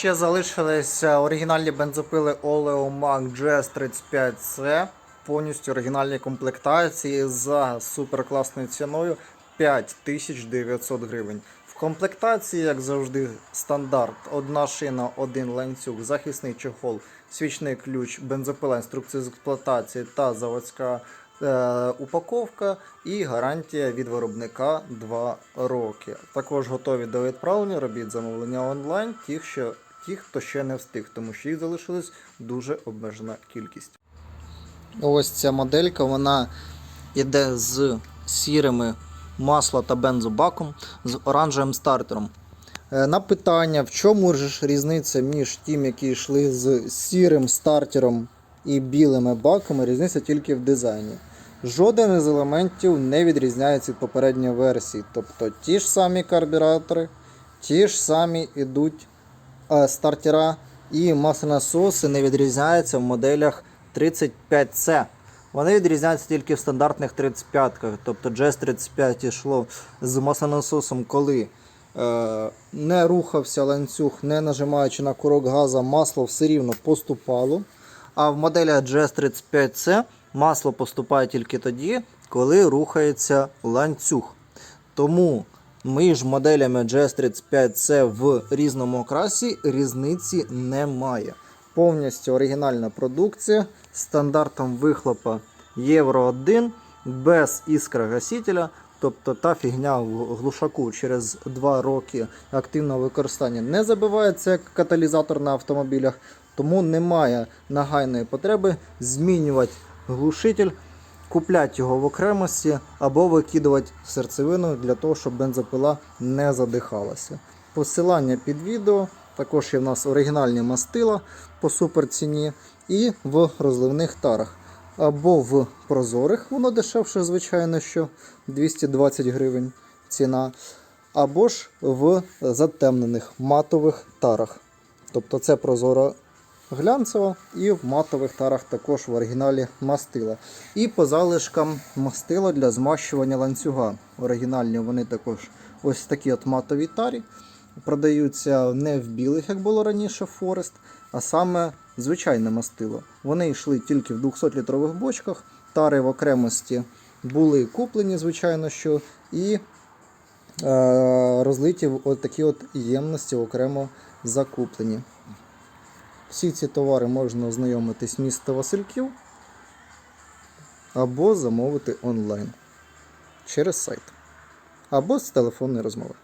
Ще залишилися оригінальні бензопили Oleomac GS35C, повністю оригінальні комплектації за суперкласною ціною 5900 гривень. В комплектації, як завжди, стандарт: одна шина, один ланцюг, захисний чохол, свічний ключ, бензопила, інструкція з експлуатації та заводська е, упаковка і гарантія від виробника 2 роки. Також готові до відправлення, робіть замовлення онлайн, ті, що, ті, хто ще не встиг, тому що їх залишилась дуже обмежена кількість. Ось ця моделька, вона йде з сірими масло та бензобаком з оранжевим стартером. Е, На питання, в чому ж різниця між тим, які йшли з сірим стартером і білими баками, різниця тільки в дизайні. Жоден із елементів не відрізняється від попередньої версії. Тобто ті ж самі карбюратори, ті ж самі йдуть стартера і маслонасоси не відрізняються в моделях 35C. Вони відрізняються тільки в стандартних 35-ках. Тобто GS 35 йшло з маслонасосом, коли е, не рухався ланцюг, не нажимаючи на курок газа, масло все рівно поступало. А в моделях GS 35C масло поступає тільки тоді, коли рухається ланцюг. Тому між моделями GS35C в різному окрасі різниці немає. Повністю оригінальна продукція стандартом вихлопа Євро 1 без іскрогасителя. Тобто та фігня в глушаку через 2 роки активного використання не забивається як каталізатор на автомобілях, тому немає нагайної потреби змінювати глушитель, купляти його в окремості або викидувати серцевину для того, щоб бензопила не задихалася. Посилання під відео. Також є в нас оригінальні мастила по суперціні і в розливних тарах. Або в прозорих, воно дешевше, звичайно, що 220 гривень ціна. Або ж в затемнених матових тарах. Тобто це прозора глянцева і в матових тарах також в оригіналі мастила. І по залишкам мастила для змащування ланцюга. Оригінальні вони також ось такі от матові тарі. Продаються не в білих, як було раніше Форест, а саме звичайне мастило. Вони йшли тільки в 200-літрових бочках, тари в окремості були куплені, звичайно, що, і е, розлиті в такі от ємності окремо закуплені. Всі ці товари можна ознайомитись міста Васильків або замовити онлайн через сайт, або з телефонної розмови.